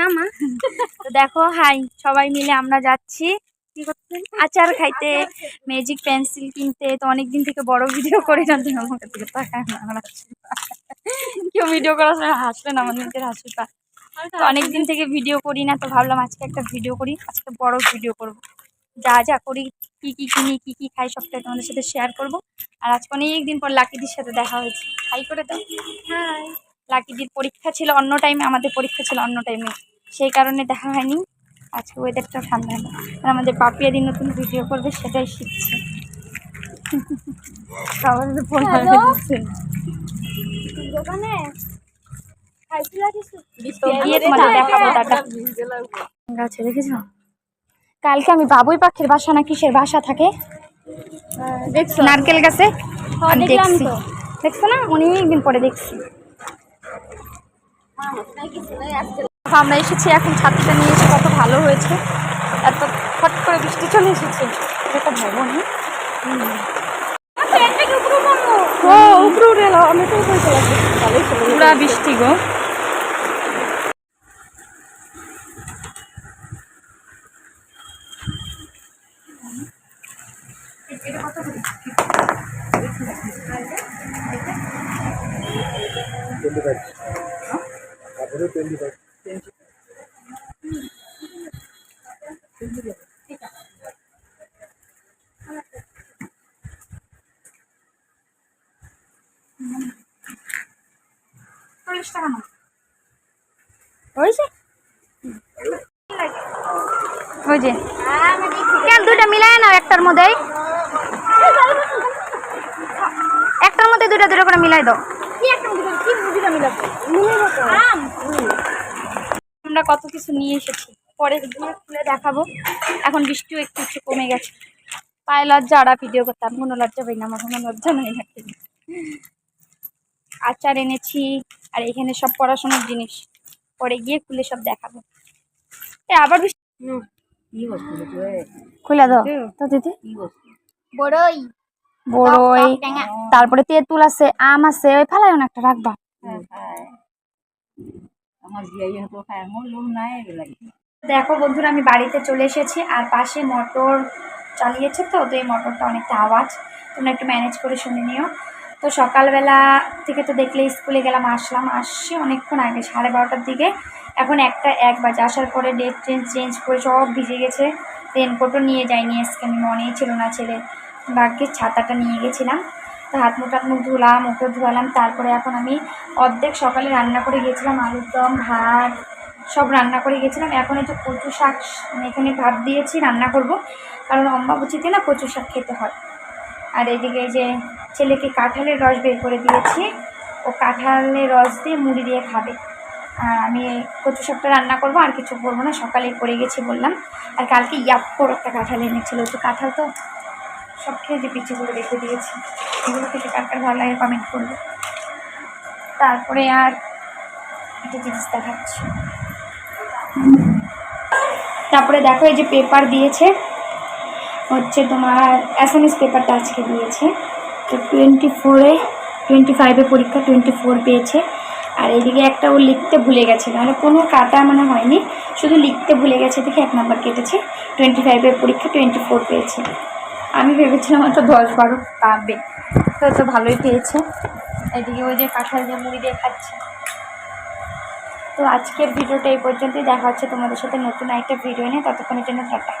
না মা? তো দেখো হাই সবাই মিলে আমরা যাচ্ছি। কি করতে আচার খাইতে ম্যাজিক পেন্সিল কিনতে। তো অনেক দিন থেকে বড় ভিডিও করে না তুমি আমার দিকে তাকায় না আমার কেউ ভিডিও করার সময় হাসলে না আমার নিজের হাসি পায় তো অনেকদিন থেকে ভিডিও করি না তো ভাবলাম আজকে একটা ভিডিও করি আজকে বড় ভিডিও করব। যা যা করি কি কি কিনি কি কি খাই সবটাই তোমাদের সাথে শেয়ার করব। আর আজকে অনেক দিন পর লাকিদির সাথে দেখা হয়েছে। হাই করে দাও। হাই। লাকিদির পরীক্ষা ছিল অন্য টাইমে আমাদের পরীক্ষা ছিল অন্য টাইমে সেই কারণে দেখা হয়নি। আজকে ওয়েদারটা ঠান্ডা হলো আর আমাদের পাপিয়াদি নতুন ভিডিও করবে সেটাই শিখছে। ফোন দোকানে? গাছে দেখেছ? কালকে আমি বাবুই পাখির বাসা না কিসের বাসা থাকে? দেখছ? নারকেল গাছে? হ্যাঁ, দেখছি। দেখছ না? অনেক দিন পরে দেখছি। আমরা এসেছি এখন ছাতিটা নিয়ে এসে কত ভালো হয়েছে। এত ফট করে বৃষ্টি চলে এসেছে। এটা ভবন ও উপরে উঠে এলো। আমি তো উপরে চলে আসি। পুরা বৃষ্টি গো। ওই যে। কেন মিলায় নাও একটার মধ্যেই? একটার মধ্যে দুটো করে মিলাই দাও। আমরা কত কিছু নিয়ে এসেছি। পরে গিয়ে খুলে দেখাবো। এখন বৃষ্টিও একটু একটু কমে গেছে। পায়ে লজ্জা ওরা ভিডিও করতাম। কোনো লজ্জা পাই না আমার কোনো লজ্জা নাই না আচার এনেছি আর এখানে সব পড়াশোনার জিনিস। পরে গিয়ে খুলে সব দেখাবো। এ আবার বৃষ্টি খুলে দাও। তো দিদি। বড়ই। বড়ই। তারপরে তেঁতুল আছে আম আছে ওই ফালাই না একটা রাখবা। আমার বিয়ে তো খায় আমার লোক নাই এগুলা দেখো বন্ধুরা, আমি বাড়িতে চলে এসেছি আর পাশে মোটর চালিয়েছে তো তো এই মোটরটা অনেকটা আওয়াজ। তোমরা একটু ম্যানেজ করে শুনে নিও। তো সকালবেলা থেকে তো দেখলে স্কুলে গেলাম, আসলাম। আসছি অনেকক্ষণ আগে, সাড়ে বারোটার দিকে। এখন একটা এক বাজে। আসার পরে ডেট চেঞ্জ চেঞ্জ করে সব ভিজে গেছে। রেনকোটও নিয়ে যাইনি আজকে, আমি মনেই ছিল না ছেলে। ভাগ্যের ছাতাটা নিয়ে গেছিলাম। তো হাত মুখ হাত মুখ ধুলাম মুখে ধুলাম তারপরে এখন আমি অর্ধেক সকালে রান্না করে গেছিলাম আলুর দম ভাত সব রান্না করে গেছিলাম। এখন এই যে কচু শাক মানে এখানে ভাত দিয়েছি, রান্না করব। কারণ অম্বাবুচিতে না কচু শাক খেতে হয়। আর এদিকে যে ছেলেকে কাঁঠালের রস বের করে দিয়েছি, ও কাঁঠালের রস দিয়ে মুড়ি দিয়ে খাবে। আর আমি কচু শাকটা রান্না করব, আর কিছু করব না সকালে করে গেছি বললাম। আর কালকে ইয়াপ্পর একটা কাঁঠাল এনেছিল। তো কাঁঠাল তো সব খেয়ে যে করে রেখে দিয়েছি। এগুলো থেকে কার কার ভালো লাগে কমেন্ট করবে। তারপরে আর একটা জিনিস দেখাচ্ছি। তারপরে দেখো এই যে পেপার দিয়েছে, হচ্ছে তোমার অ্যাসামিস পেপারটা আজকে দিয়েছে। তো টোয়েন্টি ফোরে টোয়েন্টি ফাইভে পরীক্ষা টোয়েন্টি ফোর পেয়েছে। আর এদিকে একটা ও লিখতে ভুলে গেছে, নাহলে কোনো কাটা মানে হয়নি। শুধু লিখতে ভুলে গেছে, দেখে এক নাম্বার কেটেছে। টোয়েন্টি ফাইভের পরীক্ষা টোয়েন্টি ফোর পেয়েছে। আমি ভেবেছিলাম হয়তো দশ বারো পাবে। তো ভালোই পেয়েছে। এদিকে ওই যে কাঁঠাল দিয়ে মুড়ি দিয়ে খাচ্ছে। তো আজকের ভিডিওটা এই পর্যন্তই। দেখা হচ্ছে তোমাদের সাথে নতুন একটা ভিডিও নিয়ে। ততক্ষণের জন্য টাটা।